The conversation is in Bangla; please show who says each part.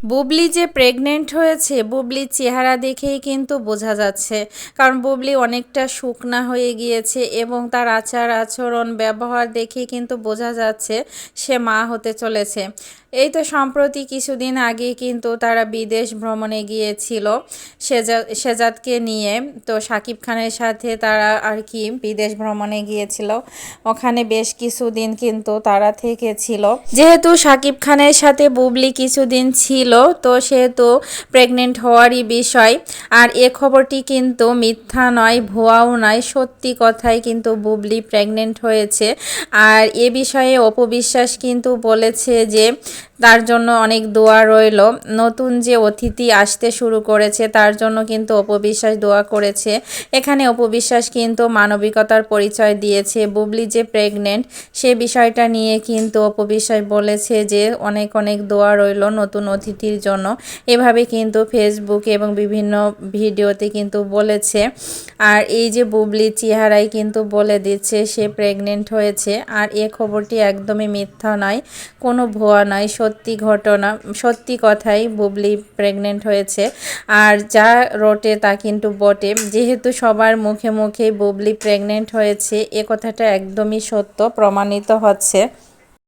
Speaker 1: বুবলি যে প্রেগনেন্ট হয়েছে, বুবলির চেহারা দেখেই কিন্তু বোঝা যাচ্ছে। কারণ বুবলি অনেকটা শুকনা হয়ে গিয়েছে এবং তার আচার আচরণ, ব্যবহার দেখেই কিন্তু বোঝা যাচ্ছে সে মা হতে চলেছে। এই তো সম্প্রতি কিছুদিন আগে কিন্তু তারা বিদেশ ভ্রমণে গিয়েছিল সেজা সেজাদকে নিয়ে। তো সাকিব খানের সাথে তারা আর কি বিদেশ ভ্রমণে গিয়েছিল। ওখানে বেশ কিছুদিন কিন্তু তারা থেকেছিল। যেহেতু সাকিব খানের সাথে বুবলি কিছুদিন ছিল তো সেহেতু প্রেগনেন্ট হওয়ারই বিষয়। আর এ খবরটি কিন্তু মিথ্যা নয়, ভুয়াও নয়, সত্যি কথাই কিন্তু বুবলি প্রেগনেন্ট হয়েছে। আর এ বিষয়ে অপবিশ্বাস কিন্তু বলেছে যে তার জন্য অনেক দোয়া রইল। নতুন যে অতিথি আসতে শুরু করেছে, তার জন্য কিন্তু অপবিশ্বাস দোয়া করেছে। এখানে অপবিশ্বাস কিন্তু মানবিকতার পরিচয় দিয়েছে। বুবলি যে প্রেগনেন্ট সে বিষয়টা নিয়ে কিন্তু অপবিশ্বাস বলেছে যে অনেক অনেক দোয়া রইল নতুন অতিথির জন্য। এভাবে কিন্তু ফেসবুকে এবং বিভিন্ন ভিডিওতে কিন্তু বলেছে। আর এই যে বুবলির চেহারাই কিন্তু বলে দিচ্ছে, সে প্রেগনেন্ট হয়েছে। আর এ খবরটি একদমই মিথ্যা নয়, কোনো ভুয়া নয়। সত্যি ঘটনা, সত্যি কথাই বুবলি প্রেগনেন্ট হয়েছে। আর যা রটে তা কিন্তু বটে। যেহেতু সবার মুখে মুখে বুবলি প্রেগনেন্ট হয়েছে, এ কথাটা একদমই সত্য, প্রমাণিত হচ্ছে।